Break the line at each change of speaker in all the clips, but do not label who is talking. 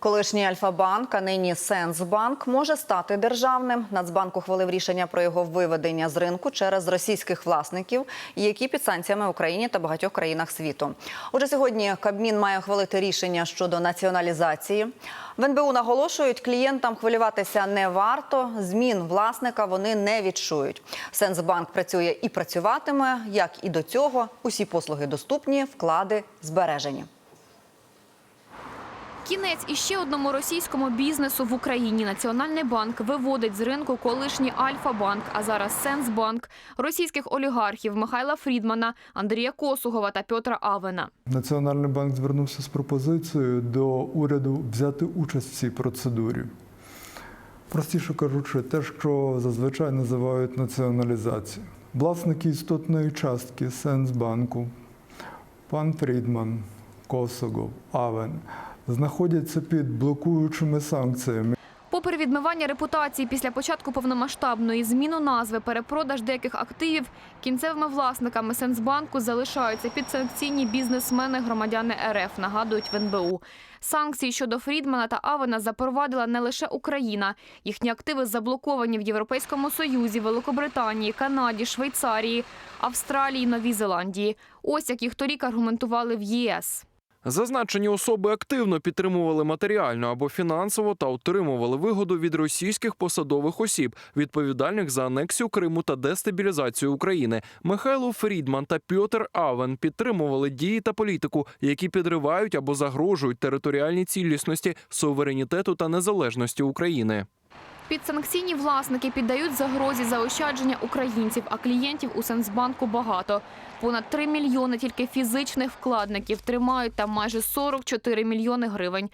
Колишній Альфа-банк, а нині Сенсбанк, може стати державним. Нацбанк ухвалив рішення про його виведення з ринку через російських власників, які під санкціями в Україні та багатьох країнах світу. Отже, сьогодні Кабмін має ухвалити рішення щодо націоналізації. В НБУ наголошують, клієнтам хвилюватися не варто. Змін власника вони не відчують. Сенсбанк працює і працюватиме, як і до цього. Усі послуги доступні, вклади збережені.
Кінець іще одному російському бізнесу в Україні. Національний банк виводить з ринку колишній Альфа-банк, а зараз Сенсбанк, російських олігархів Михайла Фрідмана, Андрія Косугова та Петра Авена.
Національний банк звернувся з пропозицією до уряду взяти участь в цій процедурі. Простіше кажучи, те, що зазвичай називають націоналізацією. Власники істотної частки Сенсбанку, пан Фрідман, Косогов, Авен знаходяться під блокуючими санкціями.
Попри відмивання репутації після початку повномасштабної зміну назви, перепродаж деяких активів, кінцевими власниками Сенсбанку залишаються підсанкційні бізнесмени громадяни РФ, нагадують в НБУ. Санкції щодо Фрідмана та Авена запровадила не лише Україна. Їхні активи заблоковані в Європейському Союзі, Великобританії, Канаді, Швейцарії, Австралії, Новій Зеландії. Ось як їх торік аргументували в ЄС.
Зазначені особи активно підтримували матеріально або фінансово та отримували вигоду від російських посадових осіб, відповідальних за анексію Криму та дестабілізацію України. Михайло Фрідман та Пьотер Авен підтримували дії та політику, які підривають або загрожують територіальній цілісності, суверенітету та незалежності України.
Підсанкційні власники піддають загрозі заощадження українців, а клієнтів у Сенсбанку багато. Понад 3 мільйони тільки фізичних вкладників тримають там майже 44 мільйони гривень.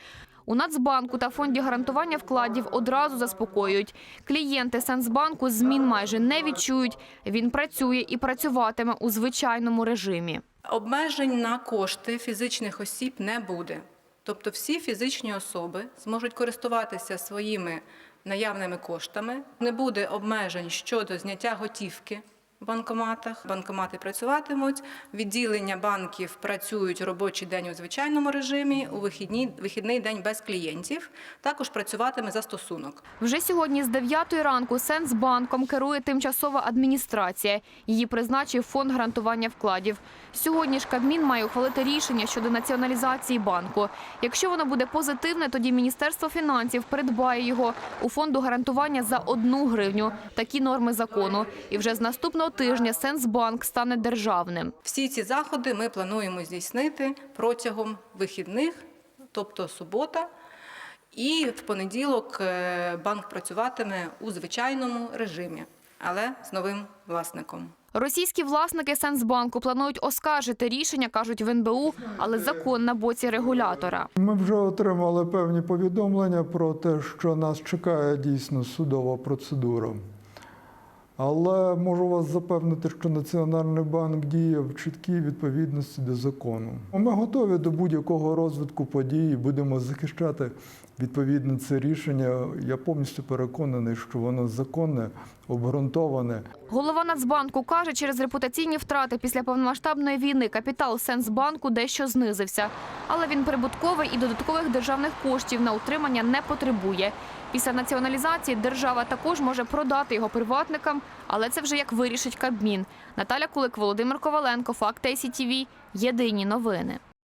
У Нацбанку та фонді гарантування вкладів одразу заспокоюють. Клієнти Сенсбанку змін майже не відчують. Він працює і працюватиме у звичайному режимі.
Обмежень на кошти фізичних осіб не буде. Тобто всі фізичні особи зможуть користуватися своїми наявними коштами. Не буде обмежень щодо зняття готівки банкоматах. Банкомати працюватимуть, відділення банків працюють робочий день у звичайному режимі, у вихідні, вихідний день без клієнтів. Також працюватиме застосунок.
Вже сьогодні з 9 ранку Сенсбанком керує тимчасова адміністрація. Її призначив фонд гарантування вкладів. Сьогодні ж Кабмін має ухвалити рішення щодо націоналізації банку. Якщо воно буде позитивне, тоді Міністерство фінансів придбає його у фонду гарантування за одну гривню. Такі норми закону. І вже з наступного тижня Сенсбанк стане державним.
Всі ці заходи ми плануємо здійснити протягом вихідних, тобто субота. І в понеділок е, банк працюватиме у звичайному режимі, але з новим власником.
Російські власники Сенсбанку планують оскаржити рішення, кажуть в НБУ, але закон на боці регулятора.
Ми вже отримали певні повідомлення про те, що нас чекає дійсно судова процедура. Але можу вас запевнити, що Національний банк діє в чіткій відповідності до закону. Ми готові до будь-якого розвитку подій, будемо захищати відповідно це рішення. Я повністю переконаний, що воно законне, обґрунтоване.
Голова Нацбанку каже, через репутаційні втрати після повномасштабної війни капітал Сенсбанку дещо знизився. Але він прибутковий і додаткових державних коштів на утримання не потребує. Після націоналізації держава також може продати його приватникам, але це вже як вирішить Кабмін. Наталя Кулик, Володимир Коваленко, Факт ТСІТВ. Єдині новини.